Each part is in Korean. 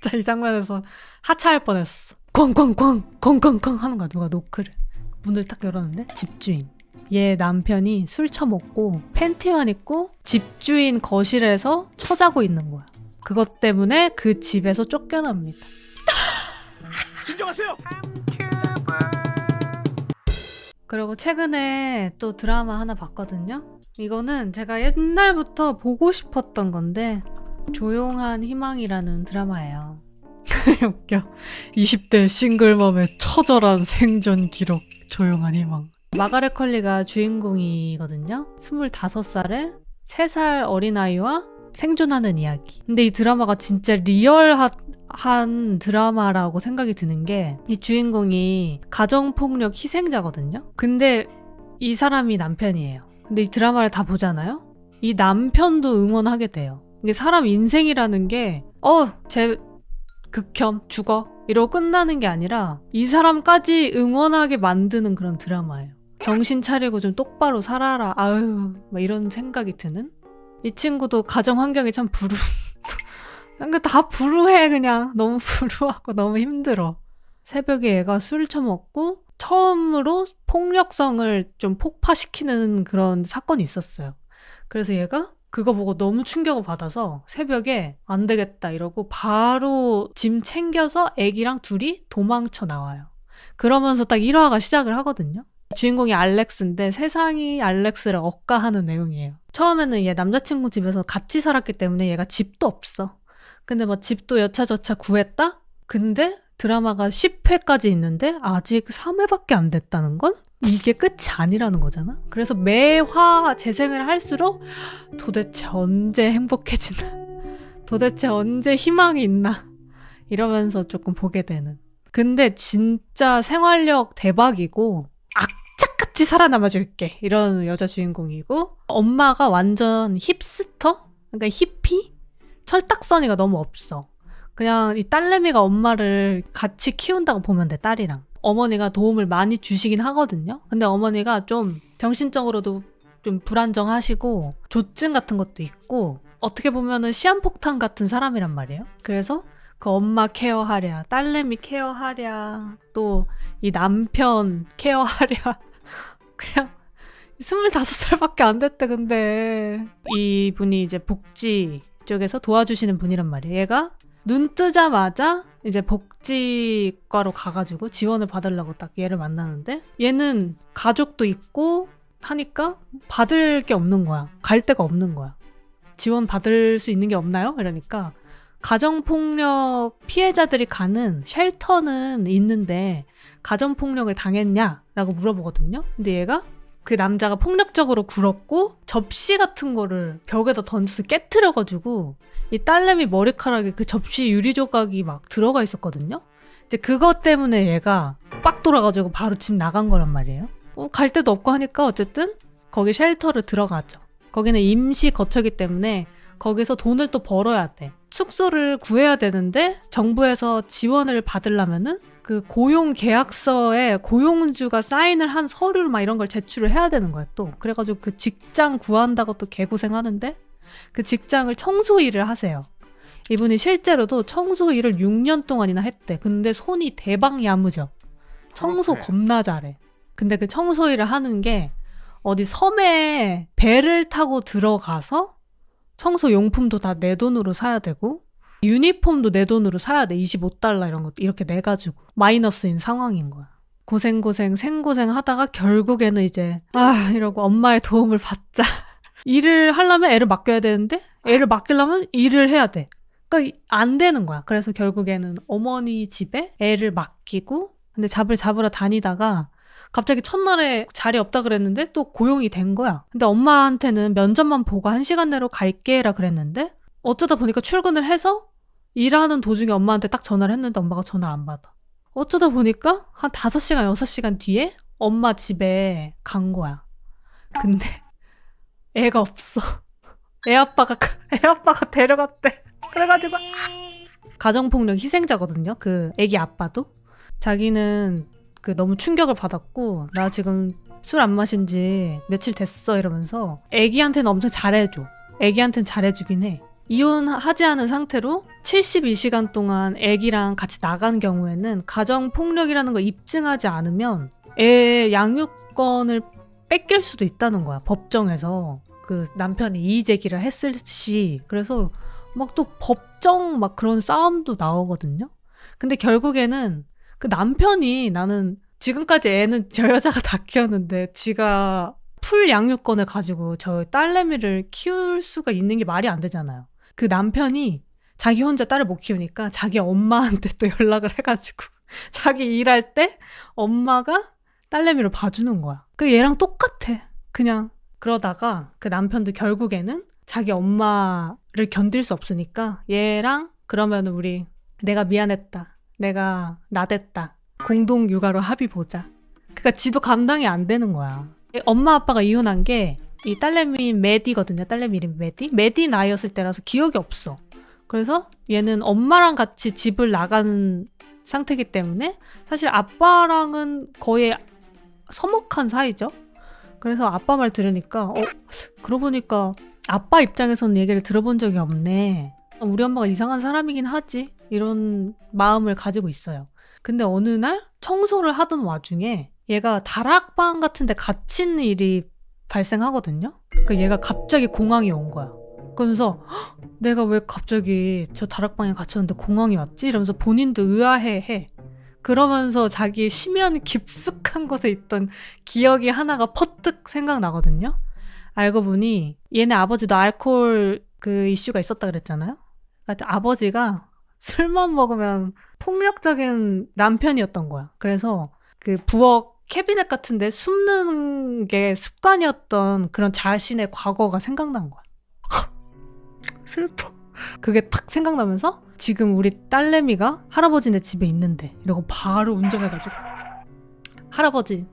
진짜 이 장면에서 하차할 뻔했어. 꽝꽝꽝 꽝꽝꽝 하는 거야 누가 노크를. 문을 딱 열었는데 집주인. 얘 남편이 술 처먹고 팬티만 입고 집주인 거실에서 처자고 있는 거야. 그것 때문에 그 집에서 쫓겨납니다. 진정하세요. 그리고 최근에 또 드라마 하나 봤거든요. 이거는 제가 옛날부터 보고 싶었던 건데 조용한 희망이라는 드라마예요. 웃겨. 20대 싱글맘의 처절한 생존 기록 조용한 희망. 마가렛 컬리가 주인공이거든요. 25살에 3살 어린아이와 생존하는 이야기. 근데 이 드라마가 진짜 리얼한 드라마라고 생각이 드는 게 이 주인공이 가정폭력 희생자거든요. 근데 이 사람이 남편이에요. 근데 이 드라마를 다 보잖아요? 이 남편도 응원하게 돼요. 이게 사람 인생이라는 게, 어, 쟤 극혐, 죽어. 이러고 끝나는 게 아니라 이 사람까지 응원하게 만드는 그런 드라마예요. 정신 차리고 좀 똑바로 살아라. 아유, 막 이런 생각이 드는? 이 친구도 가정 환경이 참 불우, 다 불우해, 그냥. 너무 불우하고 너무 힘들어. 새벽에 얘가 술 처먹고 처음으로 폭력성을 좀 폭파시키는 그런 사건이 있었어요. 그래서 얘가 그거 보고 너무 충격을 받아서 새벽에 안 되겠다 이러고 바로 짐 챙겨서 애기랑 둘이 도망쳐 나와요. 그러면서 딱 1화가 시작을 하거든요. 주인공이 알렉스인데 세상이 알렉스를 억까하는 내용이에요. 처음에는 얘 남자친구 집에서 같이 살았기 때문에 얘가 집도 없어. 근데 뭐 집도 여차저차 구했다? 근데 드라마가 10회까지 있는데 아직 3회밖에 안 됐다는 건 이게 끝이 아니라는 거잖아. 그래서 매화 재생을 할수록 도대체 언제 행복해지나? 도대체 언제 희망이 있나? 이러면서 조금 보게 되는. 근데 진짜 생활력 대박이고 악착같이 살아남아 줄게. 이런 여자 주인공이고 엄마가 완전 힙스터? 그러니까 히피? 철딱서니가 너무 없어. 그냥 이 딸내미가 엄마를 같이 키운다고 보면 돼, 딸이랑. 어머니가 도움을 많이 주시긴 하거든요. 근데 어머니가 좀 정신적으로도 좀 불안정하시고 조증 같은 것도 있고 어떻게 보면은 시한폭탄 같은 사람이란 말이에요. 그래서 그 엄마 케어하랴, 딸내미 케어하랴, 또 이 남편 케어하랴. 그냥 25살밖에 안 됐대, 근데. 이분이 이제 복지 쪽에서 도와주시는 분이란 말이에요. 얘가 눈 뜨자마자 이제 복지과로 가가지고 지원을 받으려고 딱 얘를 만나는데 얘는 가족도 있고 하니까 받을 게 없는 거야. 갈 데가 없는 거야. 지원 받을 수 있는 게 없나요? 이러니까 가정폭력 피해자들이 가는 쉘터는 있는데 가정폭력을 당했냐? 라고 물어보거든요. 근데 얘가 그 남자가 폭력적으로 굴었고 접시 같은 거를 벽에다 던져서 깨트려가지고 이 딸내미 머리카락에 그 접시 유리 조각이 막 들어가 있었거든요. 이제 그것 때문에 얘가 빡 돌아가지고 바로 집 나간 거란 말이에요. 어, 갈 데도 없고 하니까 어쨌든 거기 쉘터를 들어가죠. 거기는 임시 거처기 때문에 거기서 돈을 또 벌어야 돼. 숙소를 구해야 되는데 정부에서 지원을 받으려면은 그 고용 계약서에 고용주가 사인을 한 서류를 막 이런 걸 제출을 해야 되는 거야 또. 그래가지고 그 직장 구한다고 또 개고생하는데 그 직장을 청소 일을 하세요. 이분이 실제로도 청소 일을 6년 동안이나 했대. 근데 손이 대박 야무져. 청소. 겁나 잘해. 근데 그 청소 일을 하는 게 어디 섬에 배를 타고 들어가서 청소 용품도 다 내 돈으로 사야 되고 유니폼도 내 돈으로 사야 돼. 25달러 이런 것도 이렇게 내 가지고 마이너스인 상황인 거야. 고생고생 생고생 하다가 결국에는 이제 아 이러고 엄마의 도움을 받자. 일을 하려면 애를 맡겨야 되는데 애를 맡기려면 일을 해야 돼. 그러니까 이- 안 되는 거야. 그래서 결국에는 어머니 집에 애를 맡기고 근데 잡을 잡으러 다니다가 갑자기 첫날에 자리 없다 그랬는데 또 고용이 된 거야. 근데 엄마한테는 면접만 보고 한 시간 내로 갈게라 그랬는데 어쩌다 보니까 출근을 해서 일하는 도중에 엄마한테 딱 전화를 했는데 엄마가 전화를 안 받아. 어쩌다 보니까 한 5시간, 6시간 뒤에 엄마 집에 간 거야. 근데 애가 없어. 애 아빠가, 애 아빠가 데려갔대. 그래가지고 가정폭력 희생자거든요. 그 애기 아빠도. 자기는 그 너무 충격을 받았고 나 지금 술 안 마신 지 며칠 됐어 이러면서 애기한테는 엄청 잘해줘. 애기한테는 잘해주긴 해. 이혼하지 않은 상태로 72시간 동안 애기랑 같이 나간 경우에는 가정폭력이라는 걸 입증하지 않으면 애 양육권을 뺏길 수도 있다는 거야. 법정에서. 그 남편이 이의 제기를 했을 시. 그래서 막 또 법정 막 그런 싸움도 나오거든요. 근데 결국에는 그 남편이 나는 지금까지 애는 저 여자가 다 키웠는데 지가 풀 양육권을 가지고 저 딸내미를 키울 수가 있는 게 말이 안 되잖아요. 그 남편이 자기 혼자 딸을 못 키우니까 자기 엄마한테 또 연락을 해가지고 자기 일할 때 엄마가 딸내미를 봐주는 거야. 그 얘랑 똑같아. 그냥 그러다가 그 남편도 결국에는 자기 엄마를 견딜 수 없으니까 얘랑 그러면 우리 내가 미안했다. 내가 나댔다. 공동 육아로 합의 보자. 그러니까 지도 감당이 안 되는 거야. 엄마 아빠가 이혼한 게 이 딸내미 메디거든요. 딸내미 이름 메디. 메디 나이였을 때라서 기억이 없어. 그래서 얘는 엄마랑 같이 집을 나가는 상태이기 때문에 사실 아빠랑은 거의 서먹한 사이죠. 그래서 아빠 말 들으니까 어 그러고 보니까 아빠 입장에서는 얘기를 들어본 적이 없네. 우리 엄마가 이상한 사람이긴 하지. 이런 마음을 가지고 있어요. 근데 어느 날 청소를 하던 와중에 얘가 다락방 같은 데 갇힌 일이 발생하거든요. 그러니까 얘가 갑자기 공황이 온 거야. 그러면서 "헉, 내가 왜 갑자기 저 다락방에 갇혔는데 공황이 왔지? 이러면서 본인도 의아해 해. 그러면서 자기 심연 깊숙한 곳에 있던 기억이 하나가 퍼뜩 생각나거든요. 알고 보니 얘네 아버지도 알코올 그 이슈가 있었다 그랬잖아요. 그러니까 아버지가 술만 먹으면 폭력적인 남편이었던 거야. 그래서 그 부엌 캐비넷 같은데 숨는 게 습관이었던 그런 자신의 과거가 생각난 거야. 슬퍼. 그게 탁 생각나면서 지금 우리 딸내미가 할아버지네 집에 있는데 이러고 바로 운전해가지고 할아버지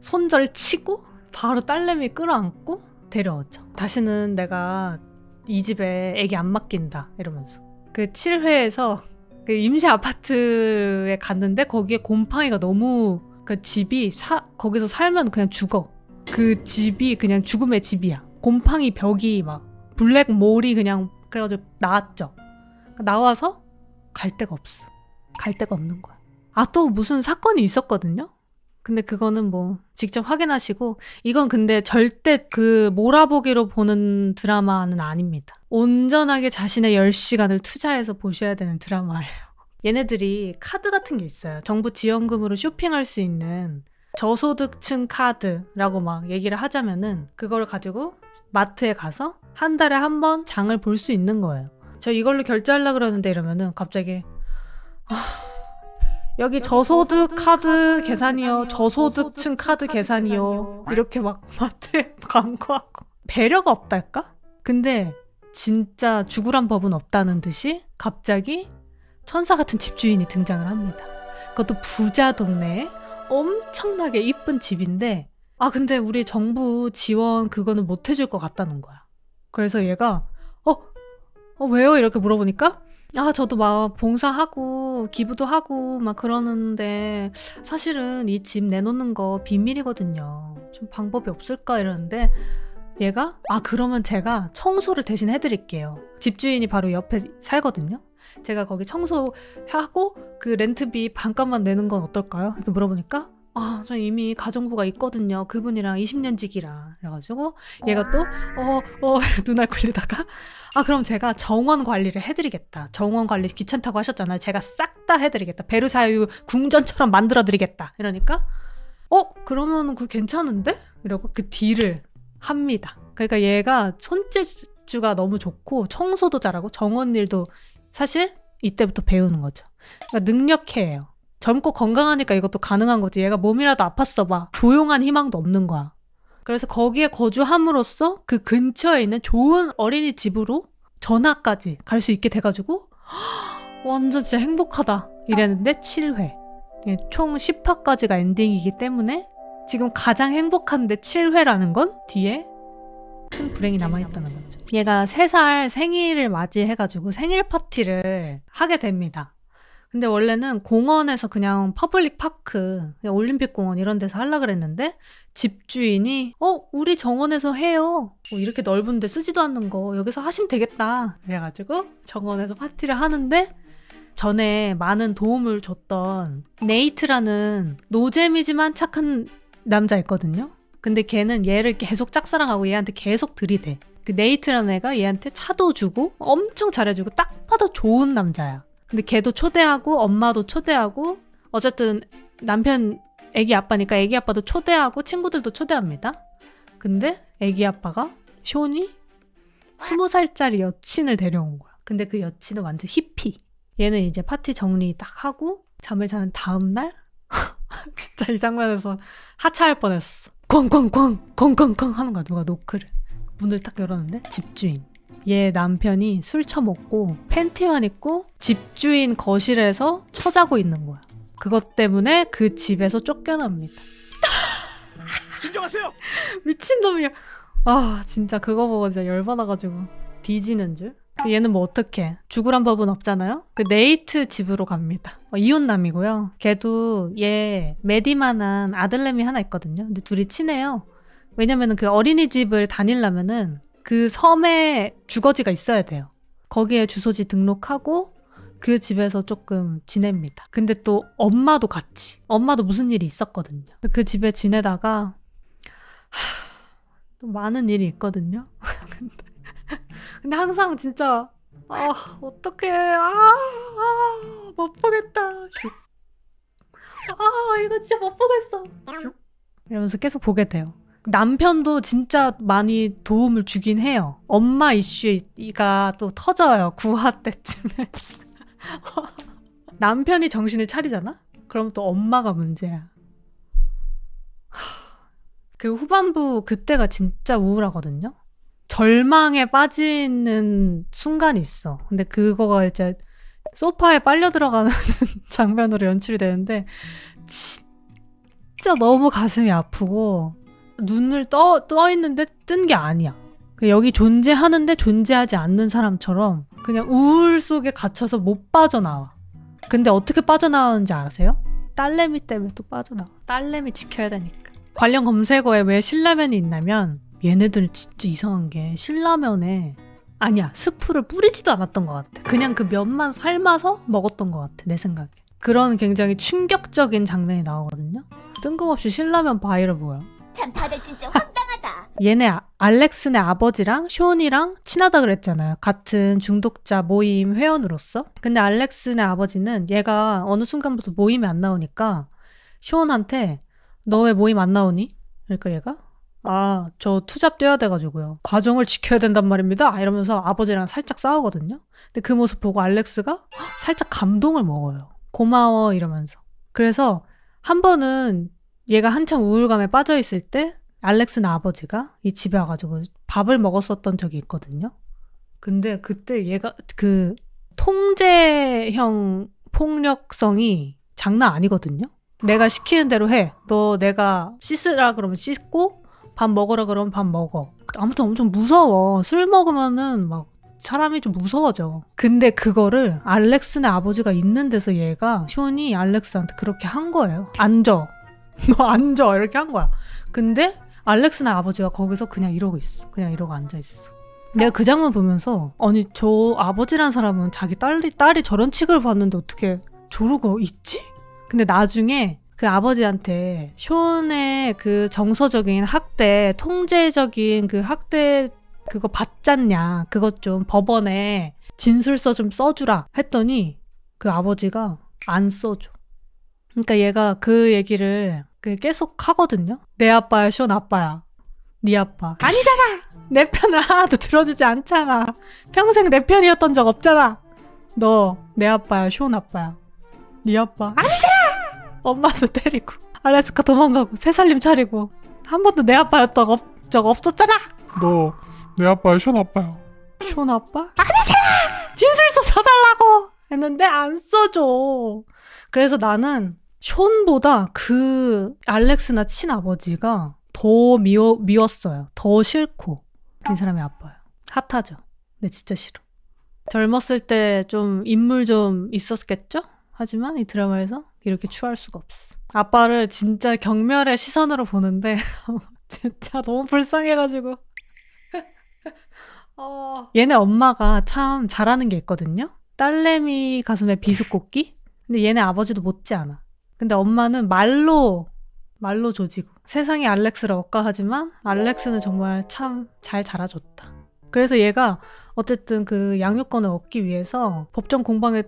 손절 치고 바로 딸내미 끌어안고 데려왔죠. 다시는 내가 이 집에 애기 안 맡긴다 이러면서 그 7회에서 그 임시 아파트에 갔는데 거기에 곰팡이가 너무 그 집이 사, 거기서 살면 그냥 죽어. 그 집이 그냥 죽음의 집이야. 곰팡이 벽이 막 블랙 몰이 그냥 그래가지고 나왔죠. 나와서 갈 데가 없어. 갈 데가 없는 거야. 아 또 무슨 사건이 있었거든요. 근데 그거는 뭐 직접 확인하시고 이건 근데 절대 그 몰아보기로 보는 드라마는 아닙니다. 온전하게 자신의 10시간을 투자해서 보셔야 되는 드라마예요. 얘네들이 카드 같은 게 있어요. 정부 지원금으로 쇼핑할 수 있는 저소득층 카드라고 막 얘기를 하자면은 그걸 가지고 마트에 가서 한 달에 한 번 장을 볼 수 있는 거예요. 저 이걸로 결제하려고 그러는데 이러면은 갑자기 아, 여기 저소득 카드 계산이요. 저소득층 카드 계산이요. 이렇게 막 마트에 광고하고 배려가 없달까? 근데 진짜 죽으란 법은 없다는 듯이 갑자기 천사 같은 집주인이 등장을 합니다. 그것도 부자 동네에 엄청나게 이쁜 집인데 아 근데 우리 정부 지원 그거는 못 해줄 것 같다는 거야. 그래서 얘가 어, 어 왜요? 이렇게 물어보니까 아 저도 막 봉사하고 기부도 하고 막 그러는데 사실은 이 집 내놓는 거 비밀이거든요. 좀 방법이 없을까 이러는데 얘가 아 그러면 제가 청소를 대신 해드릴게요. 집주인이 바로 옆에 살거든요. 제가 거기 청소하고 그 렌트비 반값만 내는 건 어떨까요? 이렇게 물어보니까 아, 저 이미 가정부가 있거든요. 그분이랑 20년 지기라. 그래가지고 얘가 또 어, 어, 눈알 굴리다가 아, 그럼 제가 정원 관리를 해드리겠다. 정원 관리 귀찮다고 하셨잖아요. 제가 싹 다 해드리겠다. 베르사유 궁전처럼 만들어드리겠다. 이러니까 어, 그러면 그 괜찮은데? 이러고 그 딜을 합니다. 그러니까 얘가 손재주가 너무 좋고 청소도 잘하고 정원 일도 사실 이때부터 배우는 거죠. 그러니까 능력해요. 젊고 건강하니까 이것도 가능한 거지. 얘가 몸이라도 아팠어 봐. 조용한 희망도 없는 거야. 그래서 거기에 거주함으로써 그 근처에 있는 좋은 어린이집으로 전학까지 갈 수 있게 돼가지고 완전 진짜 행복하다 이랬는데 7회. 예, 총 10화까지가 엔딩이기 때문에 지금 가장 행복한데 7회라는 건 뒤에 큰 불행이 남아있다는 거죠. 얘가 3살 생일을 맞이해가지고 생일 파티를 하게 됩니다. 근데 원래는 공원에서 그냥 퍼블릭 파크, 그냥 올림픽 공원 이런 데서 하려 그랬는데 집주인이 어 우리 정원에서 해요. 뭐 이렇게 넓은데 쓰지도 않는 거 여기서 하시면 되겠다. 그래가지고 정원에서 파티를 하는데 전에 많은 도움을 줬던 네이트라는 노잼이지만 착한 남자 있거든요. 근데 걔는 얘를 계속 짝사랑하고 얘한테 계속 들이대. 그 네이트라는 애가 얘한테 차도 주고 엄청 잘해주고 딱 봐도 좋은 남자야. 근데 걔도 초대하고 엄마도 초대하고 어쨌든 남편 애기 아빠니까 애기 아빠도 초대하고 친구들도 초대합니다. 근데 애기 아빠가 쇼니 스무 살짜리 여친을 데려온 거야. 근데 그 여친은 완전 히피. 얘는 이제 파티 정리 딱 하고 잠을 자는 다음 날 진짜 이 장면에서 하차할 뻔했어. 꽝꽝꽝 꽝꽝꽝 하는 거야 누가 노크를. 문을 딱 열었는데 집주인. 얘 남편이 술 처먹고 팬티만 입고 집주인 거실에서 처자고 있는 거야. 그것 때문에 그 집에서 쫓겨납니다. 진정하세요. 미친놈이야. 아 진짜 그거 보고 진짜 열받아가지고 뒤지는 줄. 얘는 뭐 어떻게 죽으란 법은 없잖아요. 그 네이트 집으로 갑니다. 어, 이혼남이고요. 걔도 얘 메디만한 아들내미 하나 있거든요. 근데 둘이 친해요. 왜냐면은 그 어린이집을 다니려면은 그 섬에 주거지가 있어야 돼요. 거기에 주소지 등록하고 그 집에서 조금 지냅니다. 근데 또 엄마도 같이. 엄마도 무슨 일이 있었거든요. 그 집에 지내다가 하, 또 많은 일이 있거든요. 근데, 근데 항상 진짜 아 어떡해 아못 보겠다. 슉. 아 이거 진짜 못 보겠어. 슉. 이러면서 계속 보게 돼요. 남편도 진짜 많이 도움을 주긴 해요. 엄마 이슈가 또 터져요. 구화 때쯤에. 남편이 정신을 차리잖아? 그럼 또 엄마가 문제야. 하, 그 후반부 그때가 진짜 우울하거든요? 절망에 빠지는 순간이 있어. 근데 그거가 이제 소파에 빨려 들어가는 장면으로 연출이 되는데 진짜 너무 가슴이 아프고 눈을 떠, 떠 있는데 뜬 게 아니야. 그 여기 존재하는데 존재하지 않는 사람처럼 그냥 우울 속에 갇혀서 못 빠져나와. 근데 어떻게 빠져나오는지 아세요? 딸내미 때문에 또 빠져나와. 딸내미 지켜야 되니까. 관련 검색어에 왜 신라면이 있냐면 얘네들은 진짜 이상한 게 신라면에 아니야 스프를 뿌리지도 않았던 것 같아. 그냥 그 면만 삶아서 먹었던 것 같아 내 생각에. 그런 굉장히 충격적인 장면이 나오거든요. 뜬금없이 신라면 바이럴 뭐야? 참 다들 진짜 황당하다. 얘네 아- 알렉스네 아버지랑 쇼니랑 친하다 그랬잖아요. 같은 중독자 모임 회원으로서. 근데 알렉스네 아버지는 얘가 어느 순간부터 모임에 안 나오니까 쇼원한테 너 왜 모임 안 나오니? 그러니까 얘가 아, 저 투잡 뛰어야 돼가지고요. 과정을 지켜야 된단 말입니다. 이러면서 아버지랑 살짝 싸우거든요. 근데 그 모습 보고 알렉스가 헉, 살짝 감동을 먹어요. 고마워 이러면서. 그래서 한 번은 얘가 한창 우울감에 빠져 있을 때 알렉스나 아버지가 이 집에 와가지고 밥을 먹었었던 적이 있거든요. 근데 그때 얘가 그 통제형 폭력성이 장난 아니거든요. 내가 시키는 대로 해. 너 내가 씻으라 그러면 씻고 밥 먹으라 그러면 밥 먹어. 아무튼 엄청 무서워. 술 먹으면은 막 사람이 좀 무서워져. 근데 그거를 알렉스네 아버지가 있는 데서 얘가 쇼니 알렉스한테 그렇게 한 거예요. 앉아. 너 앉아. 이렇게 한 거야. 근데 알렉스네 아버지가 거기서 그냥 이러고 있어. 그냥 이러고 앉아 있어. 내가 그 장면 보면서 아니 저 아버지란 사람은 자기 딸이 딸이 저런 취급을 받는데 어떻게 저러고 있지? 근데 나중에 그 아버지한테 쇼의 그 정서적인 학대, 통제적인 그 학대 그거 받잖냐. 그것 좀 법원에 진술서 좀 써주라 했더니 그 아버지가 안 써줘. 그러니까 얘가 그 얘기를 그 계속 하거든요. 내 아빠야, 쇼 아빠야. 네 아빠. 아니잖아! 내 편을 하나도 들어주지 않잖아. 평생 내 편이었던 적 없잖아. 너 내 아빠야, 쇼 아빠야. 네 아빠. 아니잖아! 엄마도 때리고. 알래스카 도망가고, 새살림 차리고. 한 번도 내 아빠였던 적, 없, 적 없었잖아! 너 내 아빠야, 션 아빠야. 쇼 아빠? 아니잖아! 진술서 써달라고! 했는데 안 써줘. 그래서 나는 션보다 그 알렉스나 친아버지가 더 미워, 미웠어요. 더 싫고. 이 사람이 아빠요. 핫하죠. 근데 진짜 싫어. 젊었을 때 좀 인물 좀 있었겠죠? 하지만 이 드라마에서 이렇게 추할 수가 없어. 아빠를 진짜 경멸의 시선으로 보는데 진짜 너무 불쌍해가지고. 어. 얘네 엄마가 참 잘하는 게 있거든요. 딸내미 가슴에 비수 꽂기? 근데 얘네 아버지도 못지 않아. 근데 엄마는 말로 말로 조지고 세상이 알렉스를 억까하지만 알렉스는 정말 참 잘 자라줬다. 그래서 얘가 어쨌든 그 양육권을 얻기 위해서 법정 공방에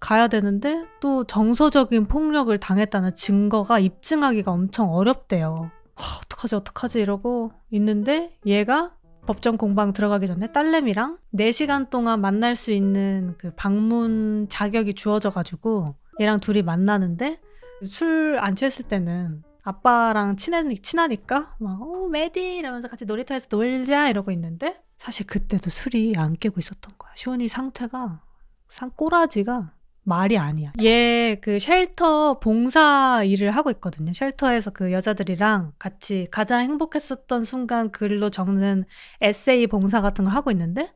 가야 되는데 또 정서적인 폭력을 당했다는 증거가 입증하기가 엄청 어렵대요. 하, 어떡하지 어떡하지 이러고 있는데 얘가 법정 공방 들어가기 전에 딸내미랑 4시간 동안 만날 수 있는 그 방문 자격이 주어져 가지고 얘랑 둘이 만나는데 술 안 취했을 때는 아빠랑 친해, 친하니까 막 어, 메디 이러면서 같이 놀이터에서 놀자 이러고 있는데 사실 그때도 술이 안 깨고 있었던 거야. 시온이 상태가 상 꼬라지가 말이 아니야. 얘 그 쉘터 봉사 일을 하고 있거든요. 쉘터에서 그 여자들이랑 같이 가장 행복했었던 순간 글로 적는 에세이 봉사 같은 걸 하고 있는데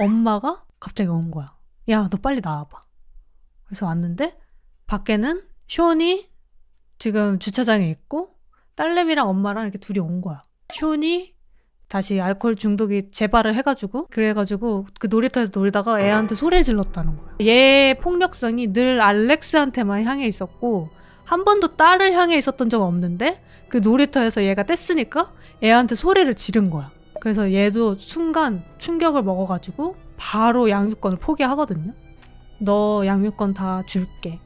엄마가 갑자기 온 거야. 야, 너 빨리 나와봐. 그래서 왔는데 밖에는 쇼니 지금 주차장에 있고 딸내미랑 엄마랑 이렇게 둘이 온 거야. 쇼니 다시 알코올 중독이 재발을 해가지고 그래가지고 그 놀이터에서 놀다가 애한테 소리를 질렀다는 거야. 얘 폭력성이 늘 알렉스한테만 향해 있었고 한 번도 딸을 향해 있었던 적 없는데 그 놀이터에서 얘가 뗐으니까 애한테 소리를 지른 거야. 그래서 얘도 순간 충격을 먹어가지고 바로 양육권을 포기하거든요. 너 양육권 다 줄게.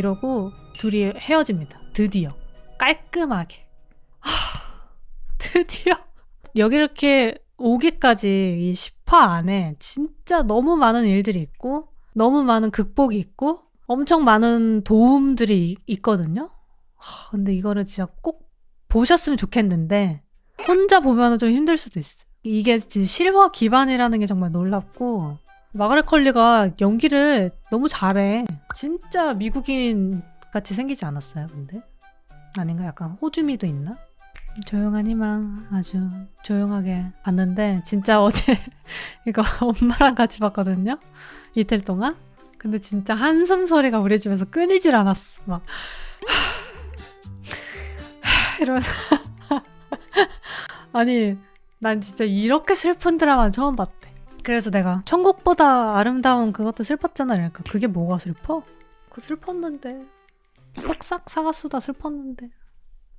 이러고 둘이 헤어집니다. 드디어. 깔끔하게. 하, 드디어. 여기 이렇게 오기까지 이 10화 안에 진짜 너무 많은 일들이 있고, 너무 많은 극복이 있고, 엄청 많은 도움들이 이- 있거든요. 하, 근데 이거를 진짜 꼭 보셨으면 좋겠는데, 혼자 보면 좀 힘들 수도 있어요. 이게 진짜 실화 기반이라는 게 정말 놀랍고, 마가렛 컬리가 연기를 너무 잘해. 진짜 미국인 같이 생기지 않았어요, 근데? 아닌가? 약간 호주미도 있나? 조용한 희망 아주 조용하게 봤는데 진짜 어제 이거 엄마랑 같이 봤거든요. 이틀 동안. 근데 진짜 한숨 소리가 우리 집에서 끊이질 않았어. 막 이러면서 아니 난 진짜 이렇게 슬픈 드라마 처음 봤대. 그래서 내가 천국보다 아름다운 그것도 슬펐잖아. 그러니까 그게 뭐가 슬퍼? 그 슬펐는데 폭삭 사가수다 슬펐는데